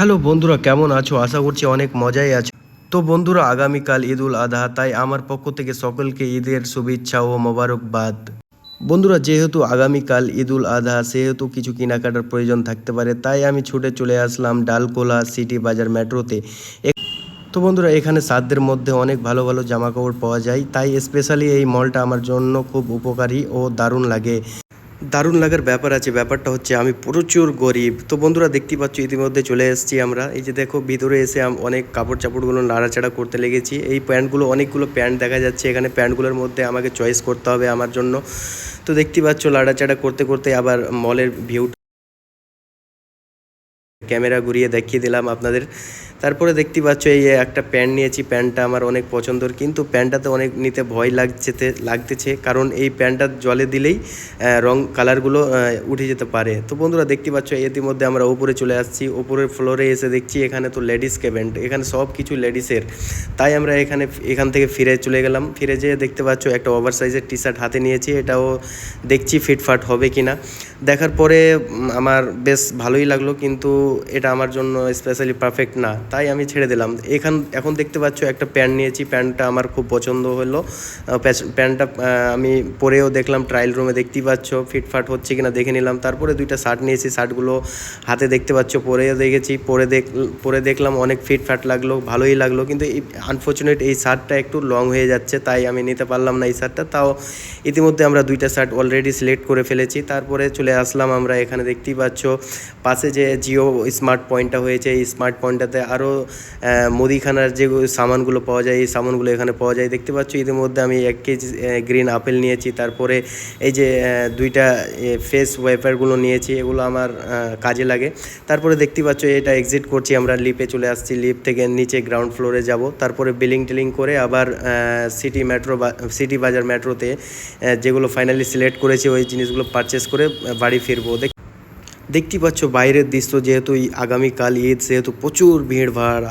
Hello বন্ধুরা, কেমন আছো? আশা করছি অনেক মজাই আছো। তো বন্ধুরা, আগামীকাল ঈদ উল আধা তাই আমার পক্ষ থেকে সকলকে ঈদের শুভেচ্ছা ও মোবারকবাদ। বন্ধুরা, যেহেতু আগামীকাল ঈদ উল আধা সেহেতু কিছু কেনাকাটার প্রয়োজন থাকতে পারে, তাই আমি ছুটে চলে আসলাম ডালকোলা সিটি বাজার মেট্রোতে। তো বন্ধুরা, এখানে সাধ্যের মধ্যে অনেক ভালো ভালো জামা কাপড় পাওয়া যায়, তাই স্পেশালি এই মলটা আমার জন্য খুব উপকারী ও দারুণ লাগে। দারুণ লাগার ব্যাপার আছে, ব্যাপারটা হচ্ছে আমি প্রচুর গরিব। তো বন্ধুরা দেখতেই পাচ্ছ, ইতিমধ্যে চলে এসেছি আমরা। এই যে দেখো, ভিতরে এসে অনেক কাপড় চাপড়গুলো নাড়াচাড়া করতে লেগেছি। এই প্যান্টগুলো, অনেকগুলো প্যান্ট দেখা যাচ্ছে। এখানে প্যান্টগুলোর মধ্যে আমাকে চয়েস করতে হবে আমার জন্য। তো দেখতেই পাচ্ছ, নাড়াচাড়া করতে করতে আবার মলের ভিউ ক্যামেরা ঘুরিয়ে দেখিয়ে দিলাম আপনাদের। তারপরে দেখতে পাচ্ছ এই একটা প্যান্ট নিয়েছি, প্যান্টটা আমার অনেক পছন্দর, কিন্তু প্যান্টটাতে অনেক নিতে ভয় লাগছে লাগতেছে, কারণ এই প্যান্টটা জলে দিলেই রং কালারগুলো উঠে যেতে পারে। তো বন্ধুরা দেখতে পাচ্ছ, ইতিমধ্যে আমরা উপরে চলে আসছি, উপরের ফ্লোরে এসে দেখছি এখানে তো লেডিস ক্যাবেন্ট এখানে সব কিছু লেডিসের। তাই আমরা এখানে এখান থেকে ফিরে চলে গেলাম, ফিরে যেয়ে দেখতে পাচ্ছ একটা ওভার সাইজের টি শার্ট হাতে নিয়েছি, এটাও দেখছি ফিটফাট হবে কি না দেখার পরে আমার বেশ ভালোই লাগল, কিন্তু এটা আমার জন্য স্পেশালি পারফেক্ট না। তাই আমি ছেড়ে দিলাম। এখান, এখন দেখতে পাচ্ছ একটা প্যান্ট নিয়েছি। প্যান্টটা আমার খুব পছন্দ হলো। প্যান্টটা আমি পরেও দেখলাম ট্রায়াল রুমে দেখতেই পাচ্ছ, ফিটফাট হচ্ছে কিনা দেখে নিলাম। তারপরে দুইটা শার্ট নিয়েছি, শার্টগুলো হাতে দেখতে পাচ্ছ, পরেও দেখেছি, পরে দেখ, পরে দেখলাম অনেক ফিটফাট লাগল, ভালোই লাগল। কিন্তু এই আনফর্চুনেট এই শার্টটা একটু লং হয়ে যাচ্ছে, তাই আমি নিতে পারলাম না এই শার্টটা। তাও ইতিমধ্যে আমরা দুইটা শার্ট অলরেডি সিলেক্ট করে ফেলেছি। তারপরে চলে আসলাম আমরা, এখানে দেখতেই পাচ্ছ, পাশে যে জিও স্মার্ট পয়েন্টটা হয়েছে, এই স্মার্ট পয়েন্টটাতে আরও মুদিখানার যে সামানগুলো পাওয়া যায়, এই সামানগুলো এখানে পাওয়া যায়। দেখতে পাচ্ছ ইতিমধ্যে আমি এক কেজি গ্রিন আপেল নিয়েছি। তারপরে এই যে দুইটা ফেস ওয়াইপারগুলো নিয়েছি, এগুলো আমার কাজে লাগে। তারপরে দেখতে পাচ্ছ এটা এক্সিট করছি, আমরা লিপে চলে আসছি। লিপ থেকে নিচে গ্রাউন্ড ফ্লোরে যাব। তারপরে বিলিং টিলিং করে আবার সিটি মেট্রো সিটি বাজার মেট্রোতে যেগুলো ফাইনালি সিলেক্ট করেছি, ওই জিনিসগুলো পারচেস করে বাড়ি ফিরবো। দেখ দেখতেই পাচ্ছ বাইরের দৃশ্য যেহেতু আগামীকাল ঈদ সেহেতু প্রচুর ভিড় ভাড়